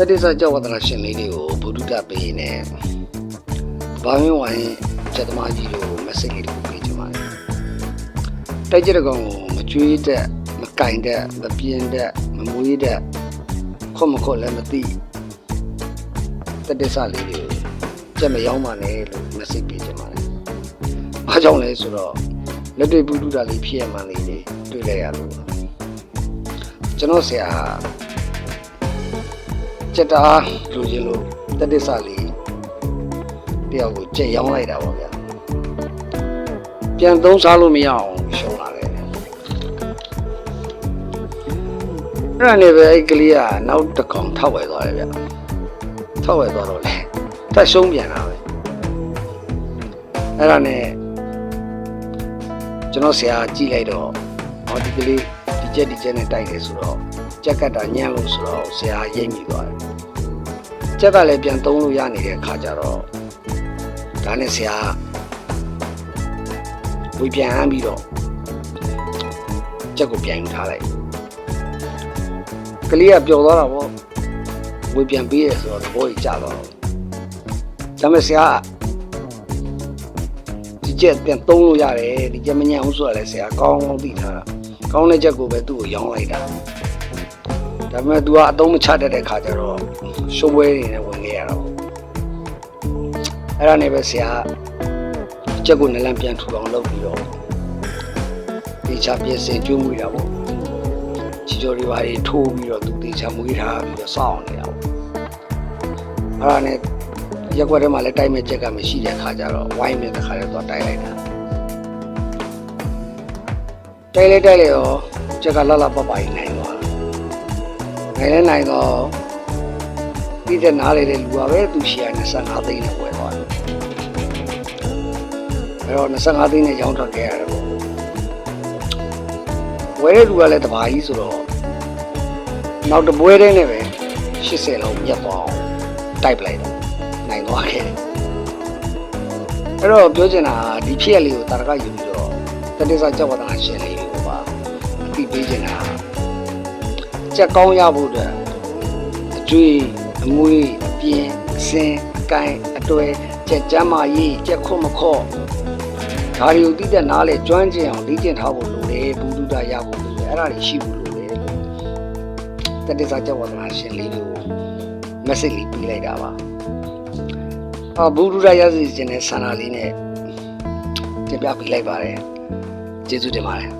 တတိဆကြောက်ဝဒနာရှင်လေးတွေကိုဘုဒ္ဓတပေးနေဘာမင်းဝိုင်းချက်သမားကြီးတို့မက်ဆေ့လေးတွေကိုပေးချင်ပါတယ်တိုက်ကြတဲ့ကောင်ကိုမကြွေးတဲ့မကင်တဲ့မပြင်းတဲ့မမွေးတဲ့ခွတ်မခွတ်လည်းမသိတတိဆလေးတွေကိုချက်မရောက်ပါနဲ့လို့မက်ဆေ့ပေးချင်ပါတယ်ဘာကြောင့်လဲဆိုတော့လက်တွေ့ဘုဒ္ဓလေးဖြစ်ရမှန်းလေးတွေတွေ့လိုက်ရလို့ပါကျွန်တော်ဆရာ စက်တာလူချင်းလို့တတိဆလေးတယောက်ကိုကြက်ရောင်းလိုက်တာပေါ့ဗျာပြန်သုံးစားလို့မရအောင်ရှုံးလာတယ်အဲ့ဒါနဲ့ပဲအဲ့ကလေးကနောက်တစ်ကောင်ထောက်ဝယ်သွားတယ်ဗျထောက်ဝယ်သွားတော့လေထပ်ရှုံးပြန်တာပဲအဲ့ဒါနဲ့ကျွန်တော်ဆရာကြည့်လိုက်တော့ဟောဒီကလေးဒီချက်ဒီချက်နဲ့တိုက်တယ်ဆိုတော့ ကြက်ကတ်တာညံ့လို့ဆိုတော့ဆရာရိပ်မိသွားတယ်ကြက်ကလည်းပြန်သုံးလို့ရနေတဲ့အခါကျတော့ဒါနဲ့ဆရာဝေပြန်ဟမ်းပြီးတော့ကြက်ကိုပြန်ယူထားလိုက်ကလေးကပျော်သွားတာပေါ့ဝေပြန်ပြီးရဆိုတော့သဘောကြီးကျသွားတော့ဒါမဲ့ဆရာဒီကြက်ပြန်သုံးလို့ရတယ်ဒီကြက်မညံ့ဘူးဆိုတော့လည်းဆရာကောင်းကောင်းသိထားတာကောင်းတဲ့ကြက်ကိုပဲသူ့ကိုရောင်းလိုက်တာ ဒါပေမဲ့ तू ကအသုံးမချတတ်တဲ့ခါကျတော့ရှုံးပွဲတွေနဲ့ဝင်ခဲ့ရတော့အဲ့ဒါနဲ့ပဲဆရာချက်ကိုနလန်ပြန်ထူအောင်လုပ်ပြီးတော့တေချာပြည့်စင်ကျွေးမွေးတာပေါ့ချီချိုတွေပါတွေထိုးပြီးတော့သူတေချာမွေးထားပြီးတော့စောင့်နေတာပေါ့အဲ့ဒါနဲ့ရက်ွက်ထဲမှာလည်းတိုက်မဲ့ချက်ကမရှိတဲ့ခါကျတော့ဝိုင်းမဲ့တစ်ခါလဲသွားတိုက်လိုက်တာတိုက်လိုက်တိုက်လိုက်ရောချက်ကလှလှပပကြီးနို င်သွားနိုင်လဲနိုင်တော့ပြီးတဲ့နားလေတဲ့လူကပဲသူရှိရ25သိန်းနဲ့ဝယ်သွားတယ်အဲတော့25သိန်းနဲ့ရောင်းထွက်ခဲ့ရတယ်ပေါ့ဝယ်တဲ့လူကလည်းတဘာကြီးဆိုတော့နောက်တစ်ပွဲတည်းနဲ့ပဲ80လောက်မြတ်သွားအောင်တိုက်ပလိုက်တော့နိုင်သွားခဲ့တယ်အဲ့တော့ပြောချင်တာဒီဖြစ်ရလေးကိုတာရကယူပြီးတော့တတိဆာကြောက်ဝဒနာရှင်လေး ကြက်ကောင်းရဖို့အတွက်အကျွေးအမွေးအပြင်းအစင်အကိုင်အတွေ့ကြက်ကြမ်းမာရေးကြက်ခွတ်မခော့ဒါတွေကိုသိတဲ့နားလေကျွမ်းကျင်အောင်လေ့ကျင့်ထားဖို့လိုတယ်ဘုဒ္ဓတာရဖို့လိုတယ်အဲ့ဒါတွေရှိဖို့လိုတယ်တတိစာကြောက်ဝဒနာရှင်လေးကို message လေးပေးလိုက်တာပါအာဘုဒ္ဓတာရစီခြင်းနဲ့ဆန္ဒလေးနဲ့တင်ပြပေးလိုက်ပါတယ်ကျေးဇူးတင်ပါတယ်